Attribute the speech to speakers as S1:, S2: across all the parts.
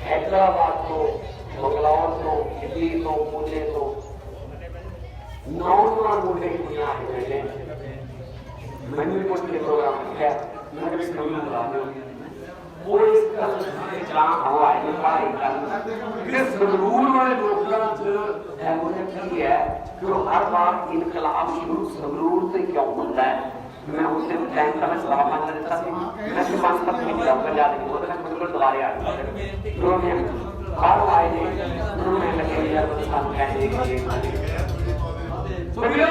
S1: हैदराबाद तो मंगलौर तो दिल्ली तो पुणे तो। नौना मुझे दुनिया है मैंने कुछ के प्रोग्राम है मैंने भी कमी बुलाने वो इसका जहाँ हवा है, ये बड़ा इंसान किस वाले लोकल जो है मुझे हर बार इनकलाब शुरू ज़रूर से क्यों बन है मैं उस दिन टाइम का मैं सलाह मांग रहा था मैं उसके पास तक नहीं मिला मैं जा रही हूँ मैं बिल्कुल दोबारे आ गया उन्होंने बाहर आए थे उन्होंने लगे यार पाकिस्तान कहने के लिए ਸੁਣਿਓ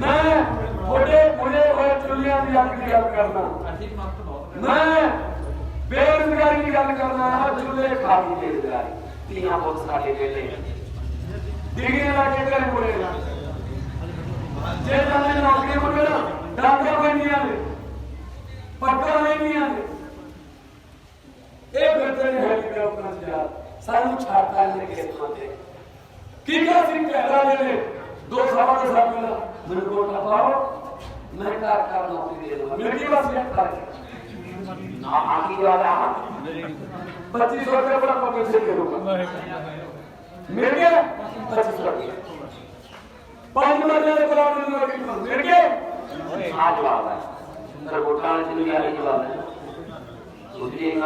S1: ਮੈਂ ਥੋੜੇ ਮੁੜੇ ਹੋਏ ਚੁੱਲ੍ਹਿਆਂ
S2: ਦੀ ਅੱਗ
S1: ਦੀ ਗੱਲ ਕਰਨਾ ਮੈਂ ਬੇਰੁਜ਼ਗਾਰੀ ਦੀ ਗੱਲ ਕਰਨਾ ਆ ਚੁੱਲ੍ਹੇ ਖਾਲੀ ਬੇਰੁਜ਼ਗਾਰੀ ਤੀਆਂ ਬਹੁਤ ਸਾਡੇ ਵੇਲੇ ਡਿਗਰੀਆਂ ਲਾ ਕੇ ਘਰੇ ਮੁੜੇ
S2: ਨਾ
S1: ਜੇ
S2: ਤਾਂ ਨੌਕਰੀ ਮੁੜੇ ਨਾ
S1: डाका में नहीं आते पटका में नहीं आते एक घंटे में हेलीकॉप्टर से जा। सारू छाता लेके फांदे
S2: की क्या सिंह कहला ले ले दो सवा
S1: के साथ मिला मैंने बोला पाओ। मैं कार कार नौकरी दे दूँगा। मेरी बस ये कार ना हाँ आगे वाला हाँ। पच्चीस सौ रुपया बड़ा पकड़ से करूँगा मिल गया पच्चीस सौ रुपया। पाँच महीने पुराने मिल गए हा। जवाब आहे तर घोटाळ्याची दुनिया जवाब आहे दुसरी एक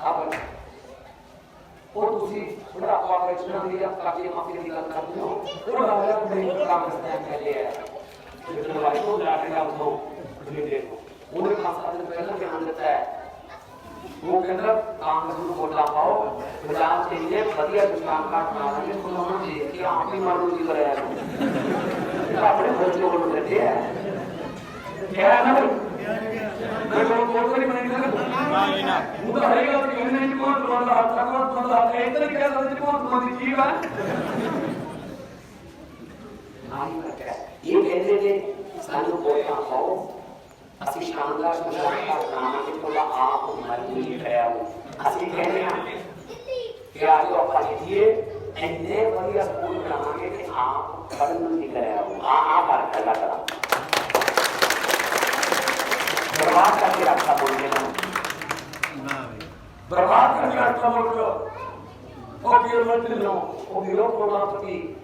S1: आपण और दूसरी थोड़ा आप ऑपरेशन में लिया ताकि माफ़ी निकल सकते हो और हमारा नहीं काम करते हैं, पहले है तो भाई को लाटे का उसको उन्हें देखो। उन्हें खास कर पहले के अंदर है भूपेंद्र कांगसू बोला पाओ बजाज चाहिए बढ़िया दुकान का बनाना है तुम लोगों ने कि आप भी मालूम जी करे तो अपने भोज को बोल रहे थे क्या है ना मैं बोल बोल कर ही बनेगा वो तो हरेगा तो कहने नहीं कौन तुम्हारा हाथ का कौन तुम्हारा हाथ का इधर क्या समझ कौन तुम्हारी जीव है। नाम का क्या ये कहते थे सालों बोलता खाओ ਅਸੀਂ ਸ਼ਾਨਦਾਰ ਸ਼ਾਨਦਾਰ ਬਣਾਵਾਂਗੇ ਤੁਹਾਡਾ ਆਪ ਮਰਜ਼ੀ ਕਰਿਆ ਹੋ ਅਸੀਂ ਕਹਿੰਦੇ ਹਾਂ ਕਿ ਆਜੋ ਆਪਾਂ ਲਿਖੀਏ ਇੰਨੇ ਵਧੀਆ ਸਕੂਲ ਬਣਾਵਾਂਗੇ ਕਿ ਆਪ ਪੜ੍ਹਨ ਨੂੰ ਨਹੀਂ ਕਰਿਆ ਹੋ ਆ ਆ ਕਰ ਕੱਲਾ ਕਰਾ ਬਰਬਾਦ ਕਰਕੇ ਰੱਖਾ ਬੋਲਦੇ ਨਾ ਬਰਬਾਦ ਕਰਕੇ ਰੱਖਾ ਬੋਲਦੇ ਉਹ ਕੀ ਮੰਤਰੀ ਨੂੰ ਉਹ ਵੀਰੋ ਪ੍ਰੋਗਰਾਮਪਤੀ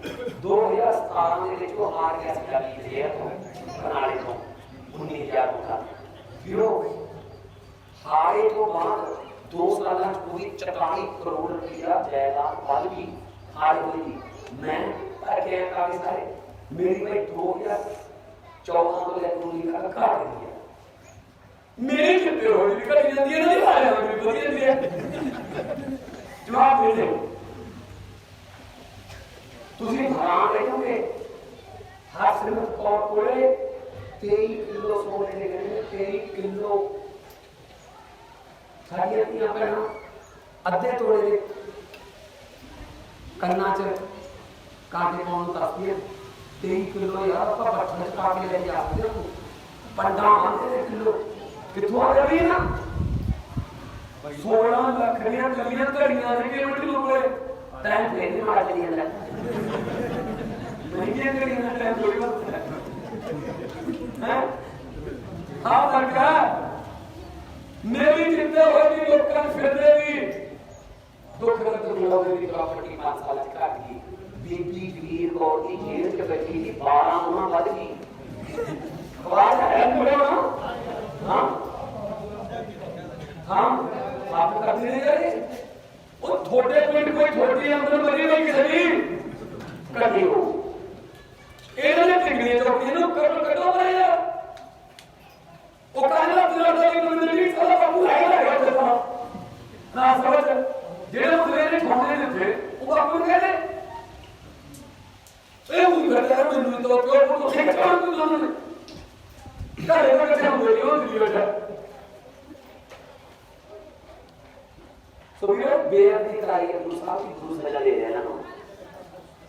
S1: 2017 ਦੇ ਵਿੱਚ ਉਹ ਹਾਰ ਗਿਆ ਸੀ ਕਾਲੀ ਦੇ ਤੋਂ ਬਨਾਲੇ ਤੋਂ 19000 ਵੋਟਾਂ ਵੀਰੋ ਹਾਰੇ ਤੋਂ ਬਾਅਦ ਦੋ ਸਾਲਾਂ ਚ ਪੂਰੀ 44 ਕਰੋੜ ਰੁਪਇਆ ਜਾਇਦਾਦ ਵੱਧ ਗਈ ਹਾਰ ਹੋਈ ਜੀ ਮੈਂ ਕਰਕੇ ਕਾਗਜ਼ ਸਾਰੇ ਮੇਰੀ ਭਾਈ 2014 ਤੋਂ ਲੈ ਕੇ 19 ਤੱਕ ਘਟ ਗਈ ਹੈ ਮੇਰੇ ਕਿਤੇ ਹੋਈ ਵੀ ਘਟੀ
S2: ਜਾਂਦੀ ਹੈ ਨਾ ਨਹੀਂ ਹਾਰਿਆ ਹੋਈ ਵਧੀਆ ਦੀ ਹੈ
S1: ਜਵਾਬ ਦੇ ਦਿਓ ਤੁਸੀਂ ਹੈਰਾਨ ਰਹੋਗੇ ਹਰ ਸਿਰਫ ਕੌਰ ਕੋਲੇ 23 ਕਿਲੋ ਸੋਨੇ ਦੇ ਗਹਿਣੇ 23 ਕਿਲੋ ਸਾਡੀਆਂ ਧੀਆਂ ਭੈਣਾਂ, ਅੱਧੇ ਤੋਲੇ ਦੇ ਕੰਨਾਂ 'ਚ ਕਾਂਟੇ ਪਾਉਣ ਨੂੰ ਤਰਸਦੀਆਂ 23 ਕਿਲੋ ਯਾਰ ਆਪਾਂ ਬੱਠਲ 'ਚ ਪਾ ਕੇ ਲੈ ਕੇ ਆਉਂਦੇ ਹਾਂ ਪੰਡਾ ਆਉਂਦੇ ਕਿਲੋ, ਕਿੱਥੋਂ ਆ ਰਹੀ ਨਾ? 16 ਲੱਖ ਦੀਆਂ ਕੱਲੀਆਂ ਘੜੀਆਂ ਨੇ ਕਿ ਕਿਲੋ ਕੋਲੇ ਟਾਈਮ ਫੇਰ ਨਹੀਂ ਮਾਰ ਚਲੀ ਜਾਂਦਾ ਮਹਿੰਗੀਆਂ ਘੜੀਆਂ ਟਾਈਮ ਥੋੜੀ ਵੱਧਦਾ ਹਾਂ ਫਰਕਾ ਮੇਰੀ ਚਿੰਤਾ ਹੋਈ ਵੀ ਲੋਕਾਂ ਨੂੰ ਫਿਰਦੇ ਵੀ ਦੁੱਖ ਦਾ ਦੁਲਾਵੇ ਦੀ ਪ੍ਰਾਪਰਟੀ 5 ਸਾਲ ਚ ਘਟ ਗਈ ਬੀਬੀ ਵੀਰ ਕੌਰ ਦੀ ਜੇਲ੍ਹ ਚ ਬੈਠੀ ਸੀ 12 ਉਹਨਾਂ ਵੱਧ ਗਈ ਖਵਾਜ ਹੈ ਮੁੰਡੇ ਨਾ ਹਾਂ ਹਾਂ ਆਪ ਕਰਦੇ ਨੇ ਯਾਰ ਇਹ। ਉਹ ਤੁਹਾਡੇ ਪਿੰਡ ਕੋਈ ਥੋੜੀ ਅੰਦਰ ਮਰੀ ਨਹੀਂ ਕਿਸੇ ਦੀ ਕੱਢੀ ਹੋ ਇਹਨਾਂ ਨੇ ਟਿੰਗਲੀਆਂ ਚੌਕੀਆਂ ਨੂੰ ਕੱਢੋ ਕੱਢੋ ਮਰੇ ఒకవేళ పిల్లలు మిలిటరీ బాబు చెప్తాను నా సమస్య ਜਿਹੜੇ ਉਰੇ ਠੋਕਰੇ ਦਿੱਤੇ ਉਹ ਬਾਪੂ ਨੂੰ ਕਹਿੰਦੇ ਇਹ ਉਹ ਘਟਿਆ ਮੈਨੂੰ ਤਾਂ ਪਿਓ ਪੁੱਤ ਨੂੰ ਖੇਡ ਕਰਨ ਨੂੰ ਦੋਨੋਂ ਨੇ ਘਰੇ ਦਾ ਕਿਹਾ ਮੇਰੀ ਉਹ ਦਿੱਲੀ ਬੈਠਾ। ਸੋ ਵੀਰ ਬੇਅਰ ਦੀ ਕਰਾਈ ਹੈ ਗੁਰੂ ਸਾਹਿਬ ਦੀ ਗੁਰੂ ਸਜ਼ਾ ਦੇ ਰਿਹਾ ਇਹਨਾਂ ਨੂੰ।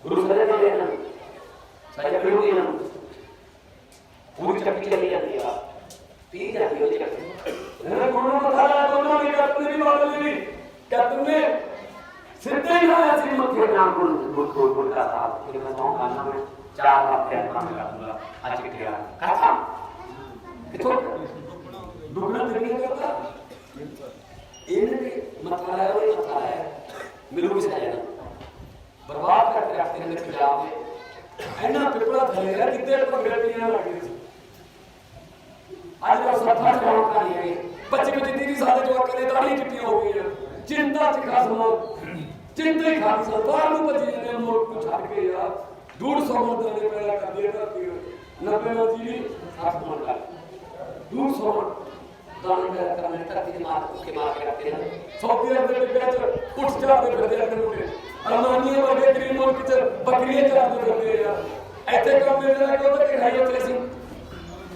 S1: ਗੁਰੂ ਸਜ਼ਾ ਦੇ ਰਿਹਾ ਇਹਨਾਂ ਨੂੰ। ਸਜ਼ਾ ਮਿਲੂਗੀ ਇਹਨਾਂ ਨੂੰ। ਪੂਰੀ ਚੱਕੀ ਚੱਲੀ ਜਾਂਦੀ ਆ। पी जाती होती तुमने सिद्धे ही है श्रीमत के नाम गुण गुण गुण गुण का साथ फिर मैं कहूँ गाना में चार बार प्यार काम कर दूँगा आज के प्यार कथा तो दुगना नहीं करता इनके मतलब है वही मतलब है मेरे को समझ ना बर्बाद करते रखते हैं ना पेपर धरेगा कितने को मेरे लिए ना लगी ਅੱਜ ਦਾ ਸੱਠਾ ਜਵਾਨ ਤਾਂ ਨਹੀਂ ਹੈਗੇ ਬੱਚੇ ਵਿੱਚ ਦੀ ਸਾਡੇ ਜਵਾਨਾਂ ਨੇ ਦਾੜੀਆਂ ਚਿੱਟੀਆਂ ਹੋ ਗਈਆਂ। ਚਿੰਤਾ ਚ ਖਾਸ ਹੋ ਚਿੰਤਾ ਹੀ ਖਾਸ ਬਾਹਰ ਨੂੰ ਭੱਜੀ ਜਾਂਦੇ ਮੁਲਕ ਨੂੰ ਛੱਡ ਕੇ ਯਾਰ ਦੂਰ ਸਮੁੰਦਰ ਦੇ ਮੇਲਾ ਕਰਦੇ ਆ ਧਰਤੀ ਨੱਬੇ ਦਾ ਜੀਵੀ ਸਾਥ ਮੰਨ ਕਰ ਦੂਰ ਸਮੁੰਦਰ ਦਾਨ ਕਰ ਕਰਨੇ ਧਰਤੀ ਦੇ ਮਾਰ ਕੇ ਮਾਰ ਕੇ ਰੱਖਦੇ ਹਨ ਸੌਦੀ ਅਰਬ ਦੇ ਵਿੱਚ ਉੱਠ ਚੜਾਉਂਦੇ ਫਿਰਦੇ ਆ ਮੁੰਡੇ ਅਲਮਾਨੀਆਂ ਵਰਗੇ ਗਰੀਬ ਮੁਲਕ ਚ ਬੱਕਰੀਆਂ ਚੜਾਉਂਦੇ ਫਿਰਦੇ
S2: ਆ। ਇੱਥੇ ਕੰਮ
S1: ਮਿਲਦਾ ਕੋਈ ਤਾਂ ਕਿਹਾਈ ਉੱਥੇ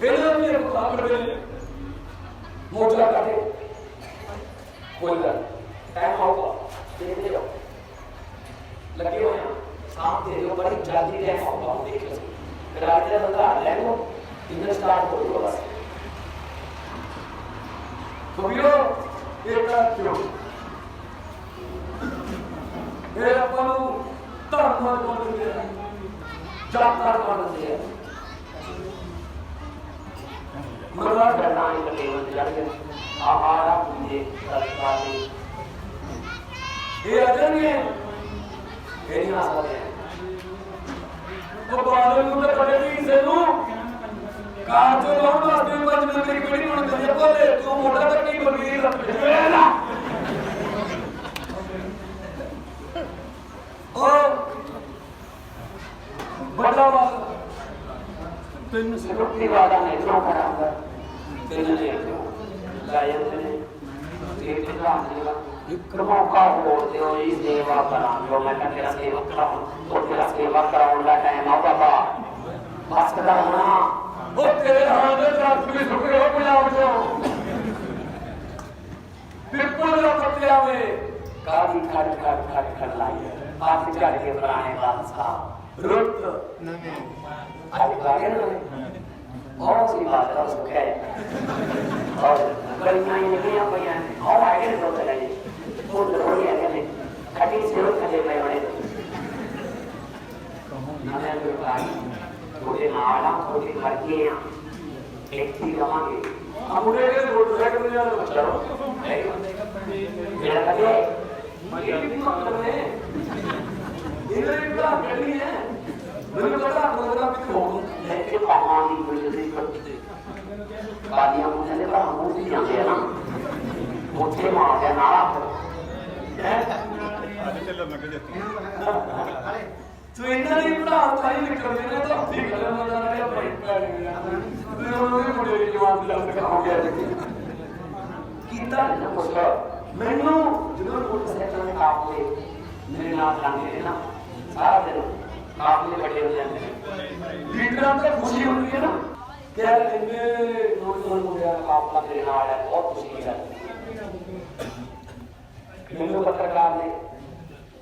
S2: ਬਿਨਾਂ ਵੀ
S1: ਮੁਕਾਬਲੇ
S2: ਦੇ
S1: ਮੋਟਾ ਕਰਦੇ ਕੋਈ ਗੱਲ ਟਾਈਮ ਆਊਗਾ ਦੇਖਦੇ ਜਾਓ ਲੱਗੇ ਹੋਏ ਆ ਸਾਥ ਦੇ ਦਿਓ, ਬੜੀ ਜਲਦੀ ਟਾਈਮ ਆਊਗਾ ਹੁਣ ਦੇਖ ਲਓ। ਫਿਰ ਅੱਜ ਦਾ ਬੰਦਾ ਲੈ ਲਓ ਇੰਨਾ ਸਟਾਰਟ ਹੋ ਜਾਊਗਾ ਬਸ। ਕਬੀਰੋ ਇਹ ਤਾਂ ਕਿਉਂ? ਇਹ ਆਪਾਂ ਨੂੰ ਧਰਮ ਨਾਲ ਬੰਦਦੇ ਆ, ਜਾਤਾਂ ਨਾਲ ਬੰਦਦੇ ਆ ਮਰਵਾ ਕਰਨਾ ਹੀ ਲੱਗੇ ਹੋਏ ਜੜ ਗਏ ਆਹਾਰਾ ਪੂਜੇ ਸਤਿਕਾਰੇ ਇਹ ਆ। மருதாசரணாயங்களை வருகிறார்கள் ஆகாரா புஞ்சே தற்காலே ये अजन है मेरी ना सब है तो बादल को तो पड़े नहीं सेनु कार तो लोग तो अपने पास में मेरी कोई नहीं होने
S2: जब
S1: बोले तो मोटा तक नहीं बोल रही सब ना ओ बड़ा वाला పెన్ను ప్రకృతి వాదాన్ని ఎదుర్కొనడంగా विक्रमों का हो। देव ही। सेवा करा जो मैं कर तेरा सेवा कराऊं तो तेरा सेवा कराऊँगा टाइम आओ बाबा बात कर रहा हूँ ना। वो तेरे हाथ में तो साथ में सुख रहो बुलाओ जो। बिल्कुल ना पति आवे काली खड़ खड़ खड़ खड़ लाई बात क्या के बनाए बात का रुत नहीं। भाई ग्रामीण बहुत सी बात है उसको क्या और परिणाम निकले आप भैया और आगे निकलो चले वो ज़रूरी आगे ने कटिंग ज़रूर करे भाई बड़े हमें जो भाई थोड़े आराम थोड़े घर के यहाँ एक चीज़ कमांगे हम उन्हें क्या रोड साइड में जाना बच्चा मेरा कभी ये भी मतलब है इधर इतना गली है। ਮੈਨੂੰ ਪਤਾ ਮਗਰਾ ਵੀ ਫੋਨ ਲੈ ਕੇ ਪਾਵਾਂ ਦੀ ਕੋਈ ਜਿਹੜੀ ਕਾਦੀਆਂ ਨੂੰ ਕਹਿੰਦੇ ਭਰਾ ਮੂੰਹ ਦੀ ਜਾਂਦੇ ਆ ਨਾ। ਉੱਥੇ ਮਾਰ ਗਿਆ ਨਾ ਅੱਜ ਚੱਲੋ ਮੈਂ ਜੱਤੀ ਤੂੰ ਇਹਨਾਂ ਦੀ ਭਰਾ ਚਾਹੀ ਨਿਕਲਦੇ ਨੇ ਤਾਂ ਹੱਥੀ ਖਲਮ ਨਾ ਰਿਹਾ ਭਾਈ ਭੈਣ ਮੇਰਾ
S2: ਤੇ ਉਹਨੇ
S1: ਮੁੰਡੇ ਦੀ
S2: ਜਵਾਨ ਦੀ
S1: ਲੱਤ ਹੋ ਗਿਆ ਕੀਤਾ? ਨਾ ਪੁੱਛਾ ਮੈਨੂੰ? ਜਦੋਂ ਮੋਟਰਸਾਈਕਲ ਨੇ ਕਾਪ ਤੇ ਮੇਰੇ ਨਾਲ ਲੰਘੇ ਨਾ ਸਾਰਾ ਦਿਨ आपने बड़े हो जाते हैं। लीडर आपसे खुशी होती है ना? कि यार इनमें नोटबंद हो गया? आपका मेरे नाल है, बहुत खुशी की बात है। मैंने पत्रकार ने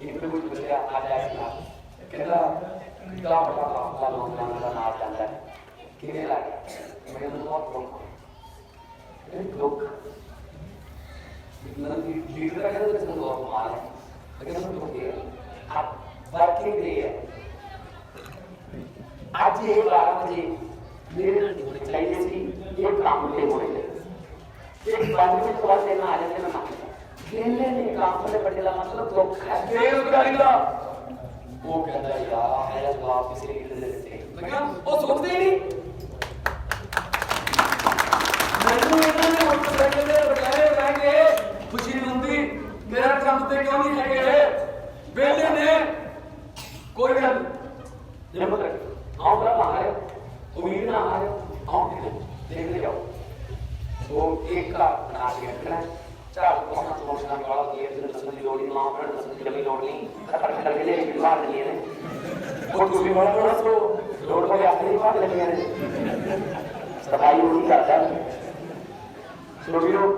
S1: इनमें कुछ बच्चा आ जाएगा कहता कितना बड़ा काफला लोगों का नाम जानता है? कितने लागे मेरे को बहुत दुख दुख लीडर का कहते हैं। बहुत माल है। लेकिन आदमी को सवाल देना आ जाते ना खेलने नहीं काम से बटेला मतलब धोखा बेरोजगारी का वो कहता है यार है अल्लाह आप इसे ले लेते मैं क्या वो सोचते ही नहीं ਮੈਨੂੰ ਇਹਨਾਂ ਨੇ ਮੋਟਰਸਾਈਕਲ ਦੇ ਬਟਾਲੇ ਲੈ ਕੇ
S2: ਖੁਸ਼ੀ ਹੁੰਦੀ।
S1: ਤੇਰਾ ਕੰਮ ਤੇ ਕਿਉਂ ਨਹੀਂ ਹੈਗੇ ਵੇਲੇ
S2: ਨੇ।
S1: ਕੋਈ ਗੱਲ ਹਿੰਮਤ ਰੱਖ ਆਉਂ ਬਰਾ ਮਾਰੇ ਉਮੀਦ ਨਾ ਹਾਰੇ। ਆਉਂ ਦੇਖ ਲਿਓ ਉਹ ਇੱਕ ਬਣਾ ਕੇ ਰੱਖਣਾ ਚਾਹ ਉਹਨਾਂ ਤੋਂ ਸੋਚਣਾ ਵਾਲਾ ਕੀ ਹੈ ਜਿਹਨੂੰ ਦੱਸਣ ਦੀ ਲੋੜ ਨਹੀਂ ਮਾਂ ਭੈਣ ਦੱਸਣ ਦੀ ਕਦੀ ਲੋੜ ਨਹੀਂ। ਪਰ ਕਰ ਕੇ ਲੈ ਕੇ ਬਾਹਰ ਨਹੀਂ ਨੇ। ਉਹ ਤੁਸੀਂ ਮਾੜਾ ਮਾੜਾ ਸੋ ਲੋੜ ਪਈ ਆਪਣੀ ਬਾਹਰ ਲੱਗੀਆਂ ਨੇ। ਸਫ਼ਾਈ ਉਹੀ ਕਰਦਾ। ਸੋ ਵੀਰੋ,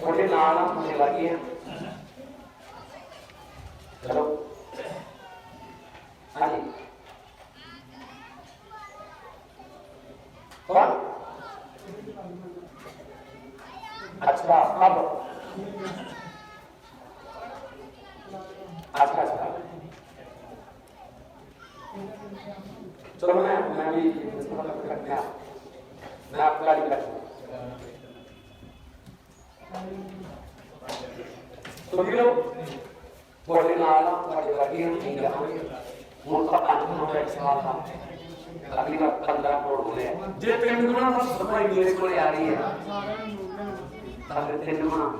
S1: ਤੁਹਾਡੇ ਨਾਲ ਆ, ਤੁਹਾਡੇ ਵਰਗੇ ਆ। ਚਲੋ। ਹਾਂਜੀ। ਕੌਣ? अच्छा अब अच्छा अच्छा। चलो, मैं मैं भी मैं आपको गाड़ी कर तो लोग बोले, ना आना बड़े लगे हम नहीं जाएँगे मुल्क का आंदोलन होता है सवाल था अगली बार पंद्रह करोड़ बोले हैं। जिस पेमेंट को ना समझ मेरे को आ रही है। ਤਿੰਨ ਗੁਣਾ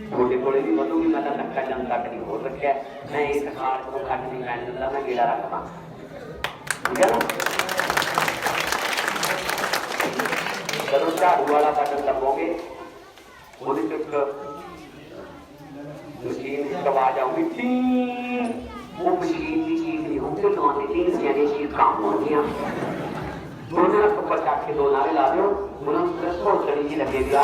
S1: ਤੁਹਾਡੇ ਕੋਲੇ ਵੀ ਵਧੂਗੀ ਮੈਂ ਤਾਂ ਨੱਕਾ ਜਨਤਾ ਕਰੀ ਹੋਰ ਰੱਖਿਆ ਮੈਂ ਇਸ ਖਾੜ ਤੋਂ ਕੱਢ ਨਹੀਂ ਪੈਣ ਦਿੰਦਾ ਮੈਂ ਗੇੜਾ ਰੱਖਦਾ ਠੀਕ ਹੈ ਨਾ ਜਦੋਂ ਝਾੜੂ ਵਾਲਾ ਬਟਨ ਦਬੋਗੇ ਉਹਦੇ ਤੇ ਇੱਕ ਮਸ਼ੀਨ ਦੀ ਆਵਾਜ਼ ਆਉਂਦੀ ਟੀ ਉਹ ਮਸ਼ੀਨ ਦੀ ਚੀਜ਼ ਨਹੀਂ ਹੁੰਦੀ ਉਹ ਨੌਂ ਦੀ ਸਿਆਣੀ ਚੀਜ਼ ਕੰਮ ਆਉਂਦੀ ਆ दुनिया को बचा के दो नारे ला दो मुना कृष्ण और कड़ी जी लगे दिया